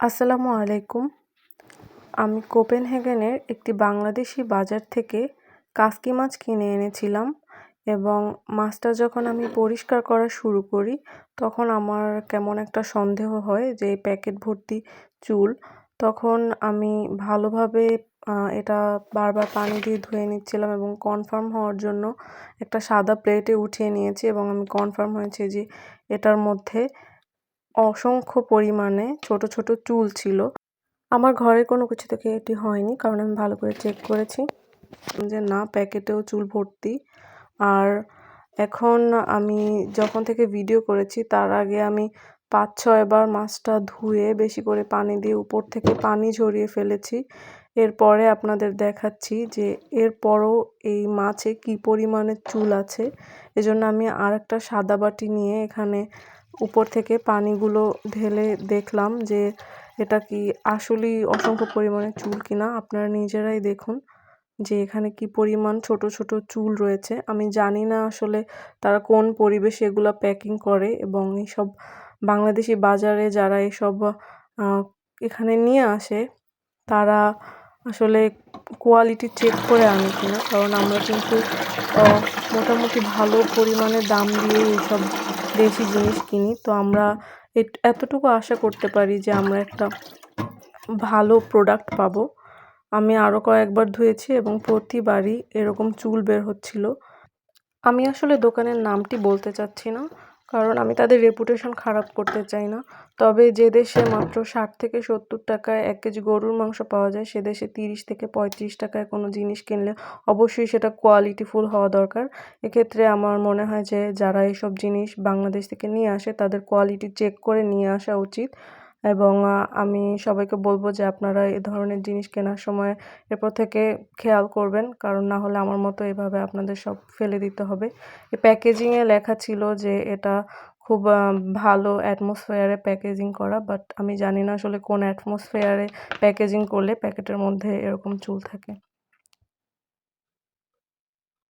আসসালামু আলাইকুম। আমি কোপেনহেগেনের একটি বাংলাদেশি বাজার থেকে কাসকি মাছ কিনে এনেছিলাম এবং মাছটা যখন আমি পরিষ্কার করা শুরু করি, তখন আমার কেমন একটা সন্দেহ হয় যে প্যাকেট ভর্তি চুল। তখন আমি ভালোভাবে এটা বারবার পানি দিয়ে ধুয়ে নিচ্ছিলাম এবং কনফার্ম হওয়ার জন্য একটা সাদা প্লেটে উঠিয়ে নিয়েছি এবং আমি কনফার্ম হয়েছে যে এটার মধ্যে অসংখ্য পরিমাণে ছোট ছোট চুল ছিল। আমার ঘরে কোনো কিছু থেকে এটি হয়নি, কারণ আমি ভালো করে চেক করেছি যে না, প্যাকেটেও চুল ভর্তি। আর এখন আমি যখন থেকে ভিডিও করেছি, তার আগে আমি পাঁচ ছয়বার মাছটা ধুয়ে বেশি করে পানি দিয়ে উপর থেকে পানি ঝরিয়ে ফেলেছি। এরপরে আপনাদের দেখাচ্ছি যে এরপরও এই মাছে কি পরিমাণে চুল আছে। এজন্য আমি আর একটা সাদা বাটি নিয়ে এখানে উপর থেকে পানিগুলো ঢেলে দেখলাম যে এটা কি আসলেই অসংখ্য পরিমাণে চুল কিনা। আপনারা নিজেরাই দেখুন যে এখানে কি পরিমাণ ছোট ছোট চুল রয়েছে। আমি জানি না আসলে তারা কোন পরিবেশে এগুলো প্যাকিং করে এবং এইসব বাংলাদেশি বাজারে যারা এসব এখানে নিয়ে আসে, তারা আসলে কোয়ালিটি চেক করে আনে কিনা। কারণ আমরা কিন্তু মোটামুটি ভালো পরিমাণে দাম দিয়ে এইসব দেশি জিনিস কিনি, তো আমরা এতটুকু আশা করতে পারি যে আমরা একটা ভালো প্রোডাক্ট পাবো। আমি আরও কয়েকবার ধুয়েছি এবং প্রতিবারই এরকম চুল বের হচ্ছিল। আমি আসলে দোকানের নামটি বলতে চাচ্ছি না। কারণ আমি তাদের রেপুটেশন খারাপ করতে চাই না। তবে যে দেশে মাত্র ষাট থেকে সত্তর টাকায় এক কেজি গরুর মাংস পাওয়া যায়, সে দেশে তিরিশ থেকে পঁয়ত্রিশ টাকায় কোনো জিনিস কিনলে অবশ্যই সেটা কোয়ালিটিফুল হওয়া দরকার। এক্ষেত্রে আমার মনে হয় যে যারা এসব জিনিস বাংলাদেশ থেকে নিয়ে আসে, তাদের কোয়ালিটি চেক করে নিয়ে আসা উচিত। এবং আমি সবাইকে বলব যে আপনারা এ ধরনের জিনিস কেনার সময় এরপর থেকে খেয়াল করবেন। কারণ না হলে আমার মতো এভাবে আপনাদের সব ফেলে দিতে হবে। এই প্যাকেজিংয়ে লেখা ছিল যে এটা খুব ভালো অ্যাটমসফেয়ারে প্যাকেজিং করা। বাট আমি জানি না আসলে কোন অ্যাটমসফেয়ারে প্যাকেজিং করলে প্যাকেটের মধ্যে এরকম চুল থাকে।